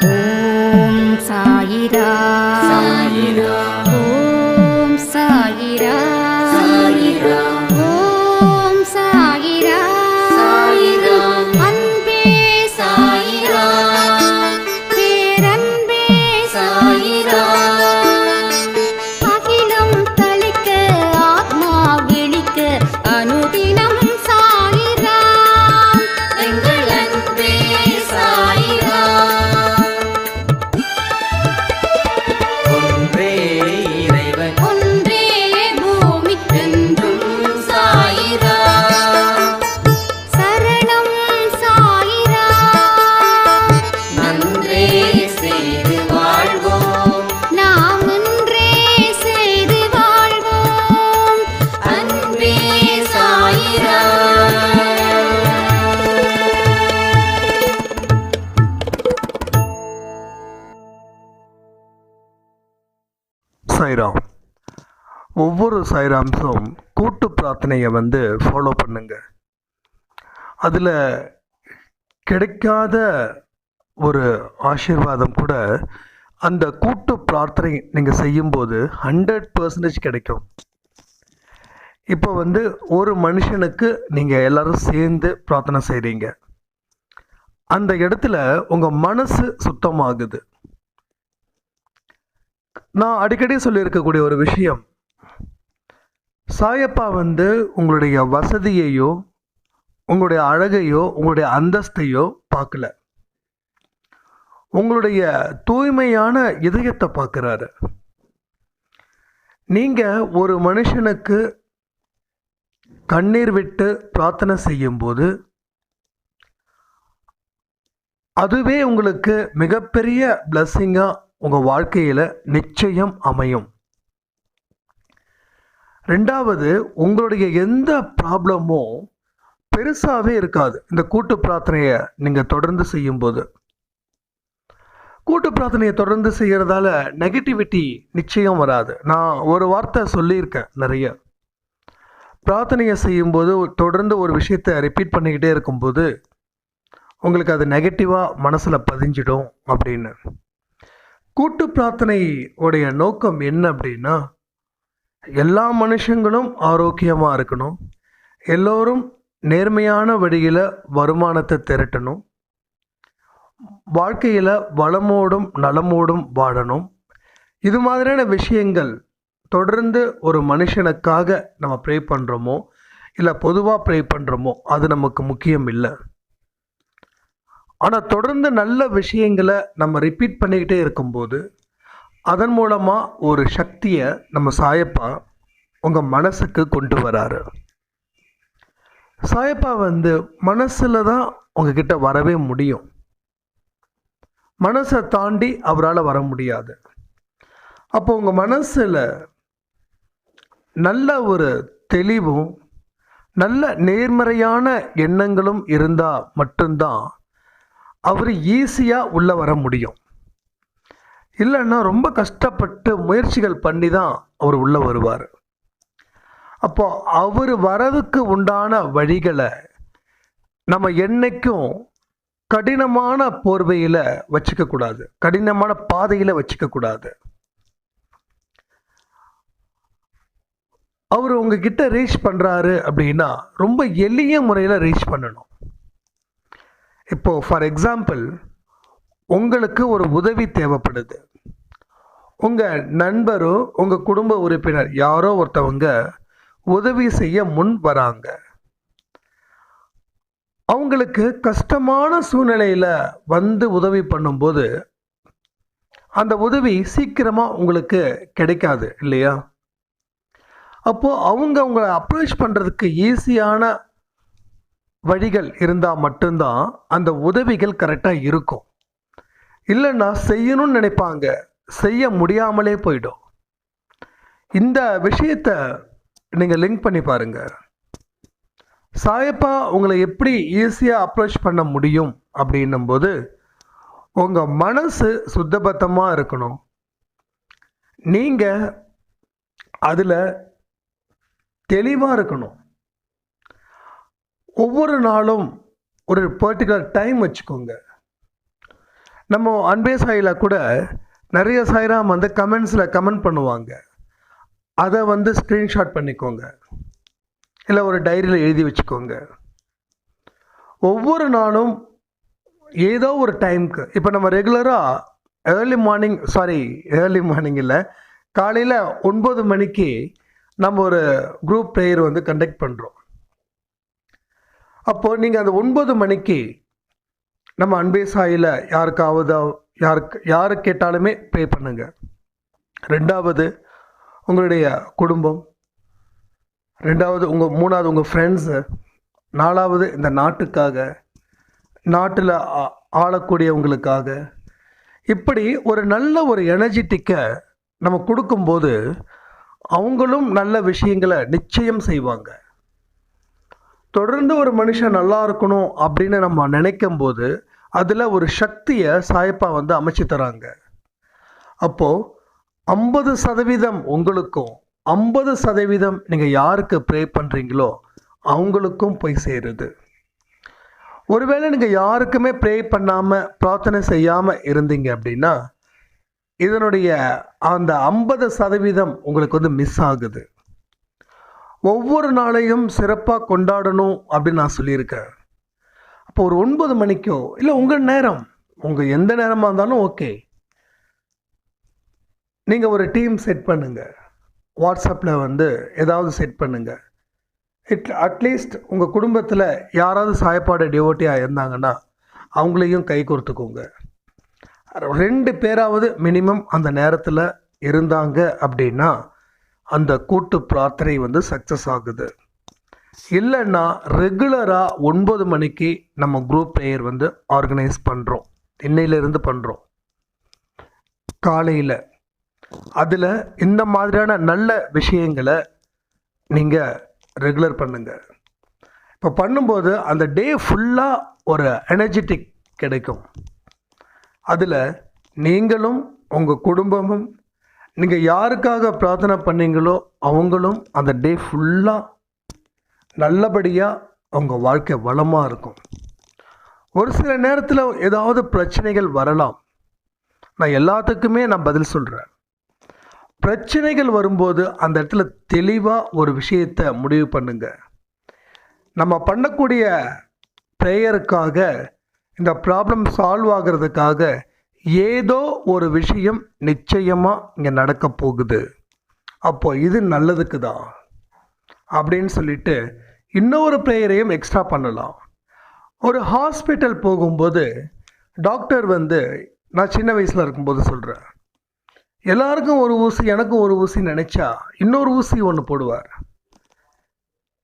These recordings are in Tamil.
ஓம் சாயிரா சாயிரா சாய்ராம். ஒவ்வொரு சாய்ராம்ஸும் கூட்டு பிரார்த்தனையை வந்து ஃபாலோ பண்ணுங்க. அதில் கிடைக்காத ஒரு ஆசீர்வாதம் கூட அந்த கூட்டு பிரார்த்தனை நீங்கள் செய்யும்போது ஹண்ட்ரட் பர்சன்டேஜ் கிடைக்கும். இப்போ வந்து ஒரு மனுஷனுக்கு நீங்கள் எல்லாரும் சேர்ந்து பிரார்த்தனை செய்கிறீங்க அந்த இடத்துல உங்கள் மனசு சுத்தமாகுது. நான் அடிக்கடி சொல்லியிருக்கக்கூடிய ஒரு விஷயம். சாயப்பா வந்து உங்களுடைய வசதியையோ உங்களுடைய அழகையோ உங்களுடைய அந்தஸ்தையோ பார்க்கல. உங்களுடைய தூய்மையான இதயத்தை பார்க்குறாரு. நீங்கள் ஒரு மனுஷனுக்கு கண்ணீர் விட்டு பிரார்த்தனை செய்யும்போது அதுவே உங்களுக்கு மிகப்பெரிய பிளஸ்ஸிங்காக உங்கள் வாழ்க்கையில் நிச்சயம் அமையும். ரெண்டாவது உங்களுடைய எந்த ப்ராப்ளமும் பெருசாகவே இருக்காது. இந்த கூட்டு பிரார்த்தனையை நீங்கள் தொடர்ந்து செய்யும்போது. கூட்டு பிரார்த்தனையை தொடர்ந்து செய்கிறதால நெகட்டிவிட்டி நிச்சயம் வராது. நான் ஒரு வார்த்தை சொல்லியிருக்கேன் நிறைய. பிரார்த்தனையை செய்யும்போது தொடர்ந்து ஒரு விஷயத்தை ரிப்பீட் பண்ணிக்கிட்டே இருக்கும்போது உங்களுக்கு அது நெகட்டிவாக மனசில் பதிஞ்சிடும் அப்படின்னு. கூட்டு பிரார்த்தனை உடைய நோக்கம் என்ன அப்படின்னா எல்லா மனுஷங்களும் ஆரோக்கியமாக இருக்கணும். எல்லோரும் நேர்மையான வழியில் வருமானத்தை திரட்டணும். வாழ்க்கையில் வளமோடும் நலமோடும் வாழணும். இது மாதிரியான விஷயங்கள் தொடர்ந்து ஒரு மனுஷனுக்காக நம்ம ப்ரே பண்ணுறோமோ இல்லை பொதுவாக ப்ரே பண்ணுறோமோ அது நமக்கு முக்கியம் இல்லை. ஆனால் தொடர்ந்து நல்ல விஷயங்களை நம்ம ரிப்பீட் பண்ணிக்கிட்டே இருக்கும்போது அதன் மூலமாக ஒரு சக்தியை நம்ம சாயப்பா உங்கள் மனசுக்கு கொண்டு வராரு. சாயப்பா வந்து மனசில் தான் உங்ககிட்ட வரவே முடியும். மனசை தாண்டி அவரால் வர முடியாது. அப்போ உங்கள் மனசில் நல்ல ஒரு தெளிவும் நல்ல நேர்மறையான எண்ணங்களும் இருந்தால் மட்டும்தான் அவர் ஈஸியாக உள்ளே வர முடியும். இல்லைன்னா ரொம்ப கஷ்டப்பட்டு முயற்சிகள் பண்ணி தான் அவர் உள்ளே வருவார். அப்போ அவர் வரதுக்கு உண்டான வழிகளை நம்ம என்னைக்கும் கடினமான போர்வையில் வச்சுக்கக்கூடாது கடினமான பாதையில் வச்சுக்கக்கூடாது அவர் உங்ககிட்ட ரீச் பண்ணுறாரு அப்படின்னா ரொம்ப எளிய முறையில் ரீச் பண்ணணும். இப்போது ஃபார் எக்ஸாம்பிள் உங்களுக்கு ஒரு உதவி தேவைப்படுது. உங்கள் நண்பரோ உங்கள் குடும்ப உறுப்பினர் யாரோ ஒருத்தவங்க உதவி செய்ய முன் வராங்க. அவங்களுக்கு கஷ்டமான சூழ்நிலையில் வந்து உதவி பண்ணும்போது அந்த உதவி சீக்கிரமாக உங்களுக்கு கிடைக்காது இல்லையா? அப்போது அவங்க உங்களை அப்ரோச் பண்ணுறதுக்கு ஈஸியான வழிகள் இருந்தால் மட்டும்தான் அந்த உதவிகள் கரெக்டாக இருக்கும். இல்லைன்னா செய்யணும்னு நினைப்பாங்க. செய்ய முடியாமலே போயிடும். இந்த விஷயத்தை நீங்கள் லிங்க் பண்ணி பாருங்கள் சாயப்பா உங்களை எப்படி ஈஸியாக அப்ரோச் பண்ண முடியும் அப்படின்னும்போது உங்கள் மனசு சுத்தபத்தமாக இருக்கணும். நீங்கள் அதில் தெளிவாக இருக்கணும். ஒவ்வொரு நாளும் ஒரு பர்டிகுலர் டைம் வச்சுக்கோங்க. நம்ம அன்பே சாயில் கூட நிறைய சாய்ராம் வந்து கமெண்ட்ஸில் கமெண்ட் பண்ணுவாங்க. அதை வந்து ஸ்க்ரீன்ஷாட் பண்ணிக்கோங்க. இல்லை ஒரு டைரியில் எழுதி வச்சுக்கோங்க. ஒவ்வொரு நாளும் ஏதோ ஒரு டைம்க்கு இப்போ நம்ம ரெகுலராக early morning sorry early morning இல்லை காலையில் ஒன்பது மணிக்கு நம்ம ஒரு குரூப் ப்ரேயர் வந்து கண்டக்ட் பண்ணுறோம் அப்போது நீங்கள் அந்த ஒன்பது மணிக்கு நம்ம அன்பே சாயில் யாருக்காவது யாருக்கு யார் கேட்டாலுமே ப்ரே பண்ணுங்க. ரெண்டாவது உங்களுடைய குடும்பம். ரெண்டாவது உங்கள் மூணாவது உங்கள் ஃப்ரெண்ட்ஸு நாலாவது இந்த நாட்டுக்காக நாட்டில் ஆ- ஆளக்கூடியவங்களுக்காக. இப்படி ஒரு நல்ல ஒரு எனர்ஜெட்டிக்கை நம்ம கொடுக்கும்போது அவங்களும் நல்ல விஷயங்களை நிச்சயம் செய்வாங்க. தொடர்ந்து ஒரு மனுஷன் நல்லா இருக்கணும் அப்படின்னு நம்ம நினைக்கும் போது அதில் ஒரு சக்தியை சாயப்பா வந்து அமைச்சு தராங்க. அப்போது ஐம்பது சதவீதம் உங்களுக்கும் ஐம்பது சதவீதம் நீங்கள் யாருக்கு ப்ரே பண்ணுறீங்களோ அவங்களுக்கும் போய் சேருது. ஒருவேளை நீங்கள் யாருக்குமே ப்ரே பண்ணாமல் பிரார்த்தனை செய்யாமல் இருந்தீங்க அப்படின்னா இதனுடைய அந்த ஐம்பது சதவீதம் உங்களுக்கு வந்து மிஸ் ஆகுது. ஒவ்வொரு நாளையும் சிறப்பாக கொண்டாடணும் அப்படின்னு நான் சொல்லியிருக்கேன். அப்போ ஒரு ஒன்பது மணிக்கோ இல்லை உங்கள் நேரம் உங்கள் எந்த நேரமாக இருந்தாலும் ஓகே. நீங்கள் ஒரு டீம் செட் பண்ணுங்கள் வாட்ஸ்அப்பில் வந்து ஏதாவது செட் பண்ணுங்கள் இட் அட்லீஸ்ட் உங்கள் குடும்பத்தில் யாராவது சாயப்பாடு டிவோட்டியாக இருந்தாங்கன்னா அவங்களையும் கை கொடுத்துக்கோங்க. ரெண்டு பேராவது மினிமம் அந்த நேரத்தில் இருந்தாங்க அப்படின்னா அந்த கூட்டு பிரார்த்தனை வந்து சக்ஸஸ் ஆகுது. இல்லைன்னா ரெகுலராக ஒன்பது மணிக்கு நம்ம குரூப் ப்ரேயர் வந்து ஆர்கனைஸ் பண்ணுறோம் இன்னையிலேருந்து பண்ணுறோம் காலையில். அதில் இந்த மாதிரியான நல்ல விஷயங்களை நீங்கள் ரெகுலர் பண்ணுங்கள் இப்போ பண்ணும்போது அந்த டே ஃபுல்லாக ஒரு எனர்ஜெட்டிக் கிடைக்கும். அதில் நீங்களும் உங்கள் குடும்பமும் நீங்கள் யாருக்காக பிரார்த்தனை பண்ணீங்களோ அவங்களும் அந்த டே ஃபுல்லாக நல்லபடியாக அவங்க வாழ்க்கை வளமாக இருக்கும். ஒரு சில நேரத்தில் ஏதாவது பிரச்சனைகள் வரலாம். நான் எல்லாத்துக்குமே நான் பதில் சொல்கிறேன் பிரச்சனைகள் வரும்போது அந்த இடத்துல தெளிவாக ஒரு விஷயத்தை முடிவு பண்ணுங்க. நம்ம பண்ணக்கூடிய ப்ரேயருக்காக இந்த ப்ராப்ளம் சால்வ் ஆகிறதுக்காக ஏதோ ஒரு விஷயம் நிச்சயமாக இங்கே நடக்க போகுது. அப்போ இது நல்லதுக்கு தான் அப்படின்னு சொல்லிட்டு இன்னொரு ப்ரேயரையும் எக்ஸ்ட்ரா பண்ணலாம். ஒரு ஹாஸ்பிட்டல் போகும்போது டாக்டர் வந்து நான் சின்ன வயசில் இருக்கும்போது சொல்கிறேன் எல்லாருக்கும் ஒரு ஊசி எனக்கும் ஒரு ஊசி நினச்சா இன்னொரு ஊசி ஒன்று போடுவார்.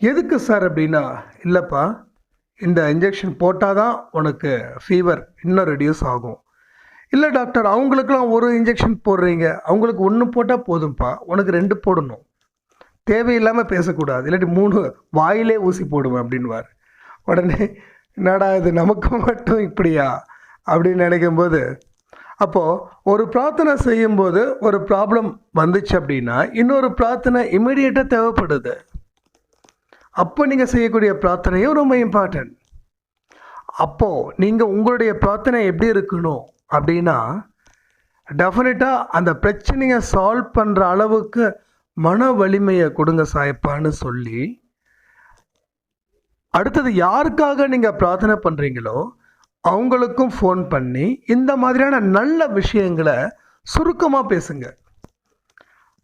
எதுக்கு சார் அப்படின்னா இல்லைப்பா இந்த இன்ஜெக்ஷன் போட்டால் தான் உனக்கு ஃபீவர் இன்னும் ரெடியூஸ் ஆகும். இல்லை டாக்டர் அவங்களுக்குலாம் ஒரு இன்ஜெக்ஷன் போடுறீங்க. அவங்களுக்கு ஒன்று போட்டால் போதும்ப்பா. உனக்கு ரெண்டு போடணும். தேவையில்லாமல் பேசக்கூடாது. இல்லாட்டி மூணு வாயிலே ஊசி போடுவேன் அப்படின்வார் உடனே என்னடா இது? நமக்கு மட்டும் இப்படியா? அப்படின்னு நினைக்கும்போது அப்போது ஒரு பிரார்த்தனை செய்யும்போது ஒரு ப்ராப்ளம் வந்துச்சு அப்படின்னா இன்னொரு பிரார்த்தனை இமீடியட்டாக தேவைப்படுது. அப்போ நீங்கள் செய்யக்கூடிய பிரார்த்தனையும் ரொம்ப இம்பார்ட்டன்ட் அப்போது நீங்கள் உங்களுடைய பிரார்த்தனை எப்படி இருக்கணும்? அப்படின்னா டெஃபினட்டாக அந்த பிரச்சனையை சால்வ் பண்ணுற அளவுக்கு மன வலிமையை கொடுங்க சாயப்பான்னு சொல்லி அடுத்தது யாருக்காக நீங்கள் பிரார்த்தனை பண்ணுறீங்களோ அவங்களுக்கும் ஃபோன் பண்ணி இந்த மாதிரியான நல்ல விஷயங்களை சுருக்கமாக பேசுங்க.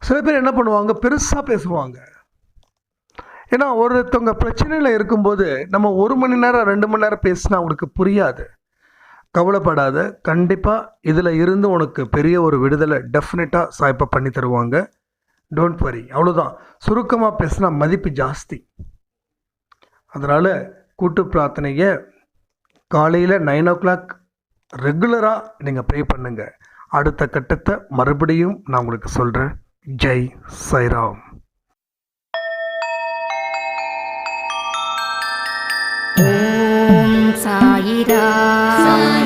சில பேர் என்ன பண்ணுவாங்க? பெருசாக பேசுவாங்க. ஏன்னா ஒருத்தவங்க பிரச்சனையில் இருக்கும்போது நம்ம ஒரு மணி நேரம் ரெண்டு மணி நேரம் பேசினா அவங்களுக்கு புரியாது. கவலைப்படாத. கண்டிப்பாக இதில் இருந்து உனக்கு பெரிய ஒரு விடுதலை டெஃபினட்டாக சாய்ப்பா பண்ணி தருவாங்க. டோன்ட் வரி அவ்வளோதான் சுருக்கமாக பேசினா மதிப்பு ஜாஸ்தி. அதனால் கூட்டு பிரார்த்தனையை காலையில் நைன் ஓ கிளாக் ரெகுலராக நீங்கள் ப்ரே பண்ணுங்கள் அடுத்த கட்டத்தை மறுபடியும் நான் உங்களுக்கு சொல்கிறேன் ஜெய் சைராம் ஓம் சாயிரா சாயிரா